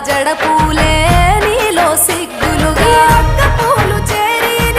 జడపు